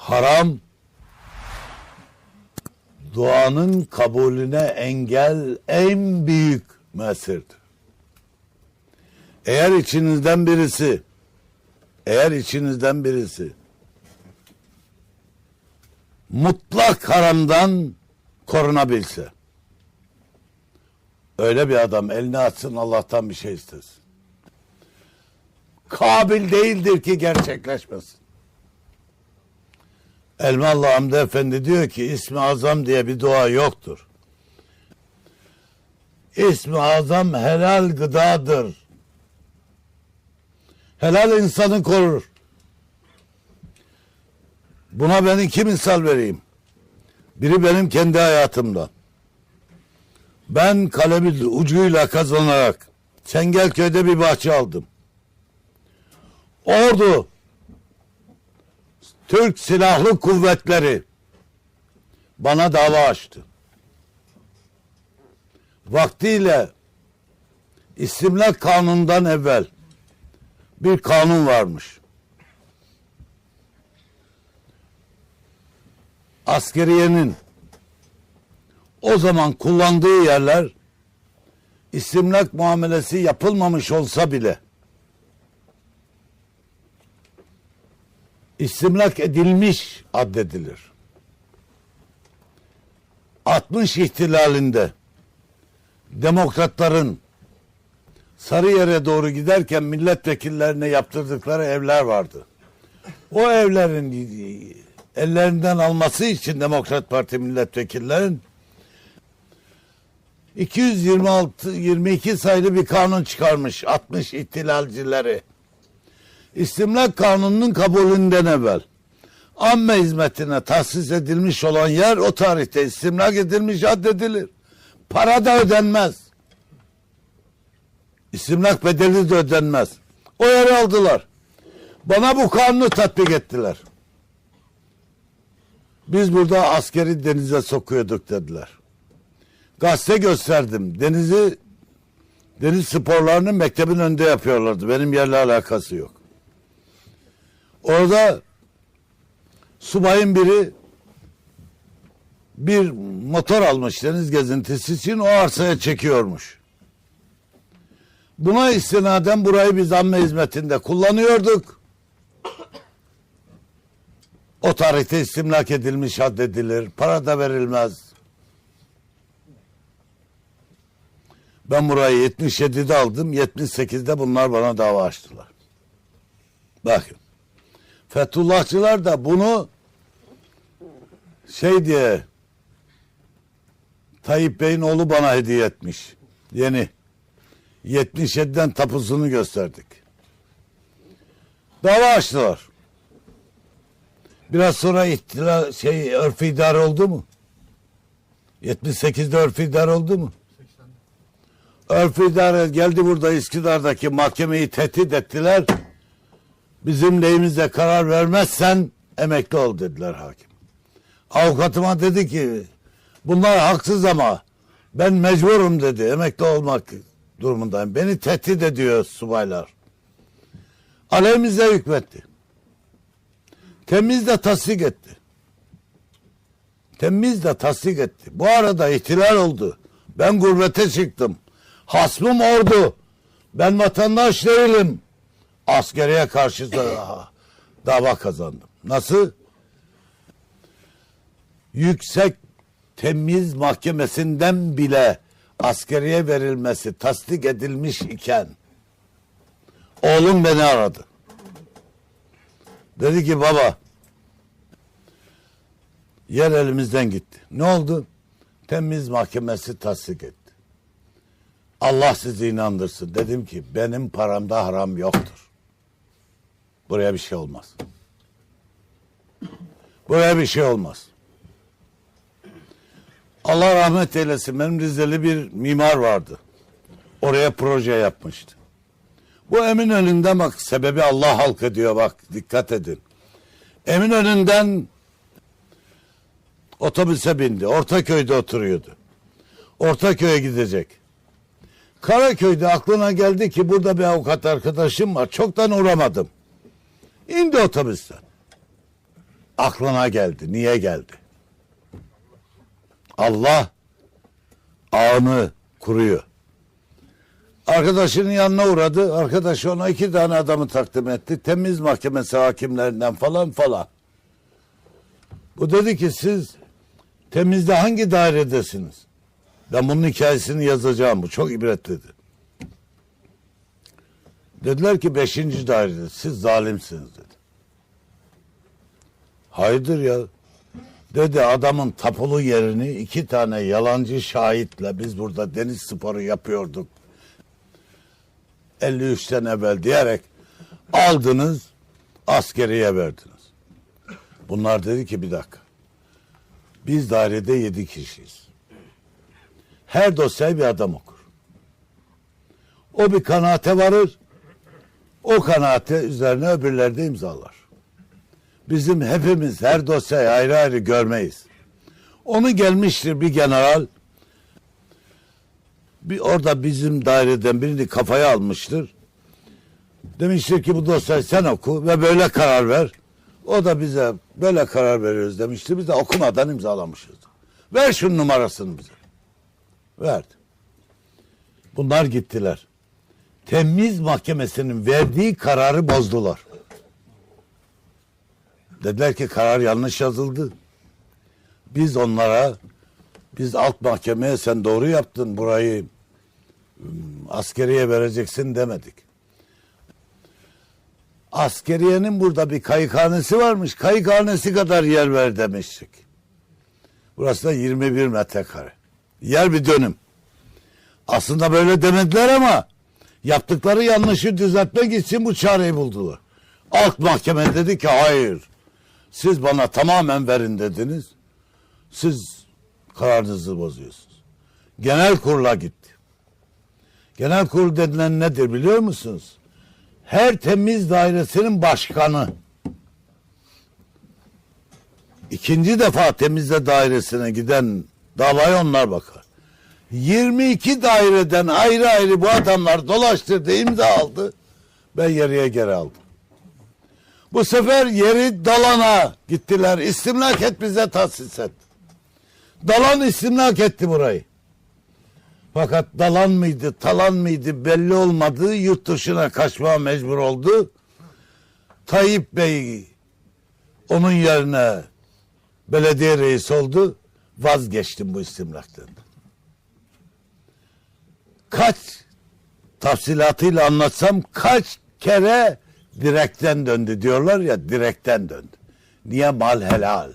Haram duanın kabulüne engel en büyük mesirdir. Eğer içinizden birisi eğer içinizden birisi mutlak haramdan korunabilse öyle bir adam elini açsın Allah'tan bir şey istesin. Kabil değildir ki gerçekleşmesin. Elmalı Hamdi Efendi diyor ki İsmi Azam diye bir dua yoktur. İsmi Azam helal gıdadır. Helal insanı korur. Buna ben iki misal vereyim. Biri benim kendi hayatımda. Ben kalemi ucuyla kazanarak Çengelköy'de bir bahçe aldım. Ordu Türk Silahlı Kuvvetleri bana dava açtı. Vaktiyle İstimlak Kanunu'ndan evvel bir kanun varmış. Askeriyenin o zaman kullandığı yerler istimlak muamelesi yapılmamış olsa bile istimlak edilmiş addedilir. 60 ihtilalinde demokratların Sarıyer'e doğru giderken milletvekillerine yaptırdıkları evler vardı. O evlerin ellerinden alması için Demokrat Parti milletvekillerin 226 22 sayılı bir kanun çıkarmış 60 ihtilalcileri. İstimlak kanununun kabulünden evvel amme hizmetine tahsis edilmiş olan yer o tarihte istimlak edilmiş addedilir. Para da ödenmez. İstimlak bedeli de ödenmez. O yeri aldılar. Bana bu kanunu tatbik ettiler. Biz burada askeri denize sokuyorduk dediler. Gazete gösterdim. Denizi deniz sporlarını mektebin önünde yapıyorlardı. Benim yerle alakası yok. Orada subayın biri bir motor almış deniz gezintisi için o arsaya çekiyormuş. Buna istinaden burayı biz amme hizmetinde kullanıyorduk. O tarihte istimlak edilmiş addedilir. Para da verilmez. Ben burayı 77'de aldım. 78'de bunlar bana dava açtılar. Bakın. Fethullahçılar da bunu şey diye Tayyip Bey'in oğlu bana hediye etmiş. Yeni. 77'den tapusunu gösterdik. Dava açtılar. Biraz sonra ihtila şey örfü idare oldu mu? 78'de örfü idare oldu mu? Örfü idare geldi burada İsküdar'daki mahkemeyi tehdit ettiler. Bizim lehimizde karar vermezsen emekli ol dediler hakim. Avukatıma dedi ki bunlar haksız ama ben mecburum dedi emekli olmak durumundayım. Beni tehdit ediyor subaylar. Aleyhimize hükmetti. Temiz de tasdik etti. Temiz de tasdik etti. Bu arada ihtilal oldu. Ben gurbete çıktım. Hasmım ordu. Ben vatandaş değilim. Askeriye karşı da dava kazandım. Nasıl? Yüksek Temiz Mahkemesi'nden bile askeriye verilmesi tasdik edilmiş iken oğlum beni aradı. Dedi ki baba yer elimizden gitti. Ne oldu? Temiz mahkemesi tasdik etti. Allah sizi inandırsın. Dedim ki benim paramda haram yoktur. Buraya bir şey olmaz. Buraya bir şey olmaz. Allah rahmet eylesin. Benim Rizeli bir mimar vardı. Oraya proje yapmıştı. Bu Eminönü'nden bak sebebi Allah halkı diyor bak dikkat edin. Eminönü'nden otobüse bindi. Ortaköy'de oturuyordu. Ortaköy'e gidecek. Karaköy'de aklına geldi ki burada bir avukat arkadaşım var. Çoktan uğramadım. İndi otobüsten. aklına geldi. Niye geldi? Allah ağını kuruyor. Arkadaşının yanına uğradı. Arkadaşı ona iki tane adamı takdim etti. Temiz mahkemesi hakimlerinden falan falan. Bu dedi ki siz temizde hangi dairedesiniz? Ben bunun hikayesini yazacağım. Bu çok ibretlidir. Dediler ki beşinci dairede. Siz zalimsiniz dedi. Hayırdır ya? Dedi adamın tapulu yerini iki tane yalancı şahitle biz burada deniz sporu yapıyorduk. 53 sene evvel diyerek aldınız askeriye verdiniz. Bunlar dedi ki bir dakika. Biz dairede yedi kişiyiz. Her dosyayı bir adam okur. O bir kanaate varır. O kanaate üzerine öbürleri de imzalar. Bizim hepimiz her dosyayı ayrı ayrı görmeyiz. Onu gelmiştir bir general. Bir orada bizim daireden birini kafaya almıştır. Demiştir ki bu dosyayı sen oku ve böyle karar ver. O da bize böyle karar veriyoruz demişti. Biz de okumadan imzalamışız. Ver şunun numarasını bize. Verdi. Bunlar gittiler. Temiz mahkemesinin verdiği kararı bozdular. Dediler ki karar yanlış yazıldı. Biz onlara biz alt mahkemeye sen doğru yaptın burayı askeriye vereceksin demedik. Askeriyenin burada bir kayıkhanesi varmış. Kayıkhanesi kadar yer ver demiştik. Burası da 21 metrekare. Yer bir dönüm. Aslında böyle demediler ama yaptıkları yanlışı düzeltmek için bu çareyi buldular. Alt mahkeme dedi ki hayır. Siz bana tamamen verin dediniz. Siz kararınızı bozuyorsunuz. Genel kurula gitti. Genel kurul denilen nedir biliyor musunuz? Her temiz dairesinin başkanı. İkinci defa temizle dairesine giden davaya onlar bakar. 22 daireden ayrı ayrı bu adamlar dolaştırdı, imza aldı. Ben yarıya geri aldım. Bu sefer yeri Dalan'a gittiler. İstimlak et bize tahsis et. Dalan istimlak etti burayı. Fakat Dalan mıydı, Talan mıydı belli olmadı. Yurt dışına kaçmaya mecbur oldu. Tayyip Bey onun yerine belediye reisi oldu. Vazgeçtim bu istimlaktan. Kaç tafsilatıyla anlatsam kaç kere direkten döndü diyorlar ya direkten döndü. Niye mal helal?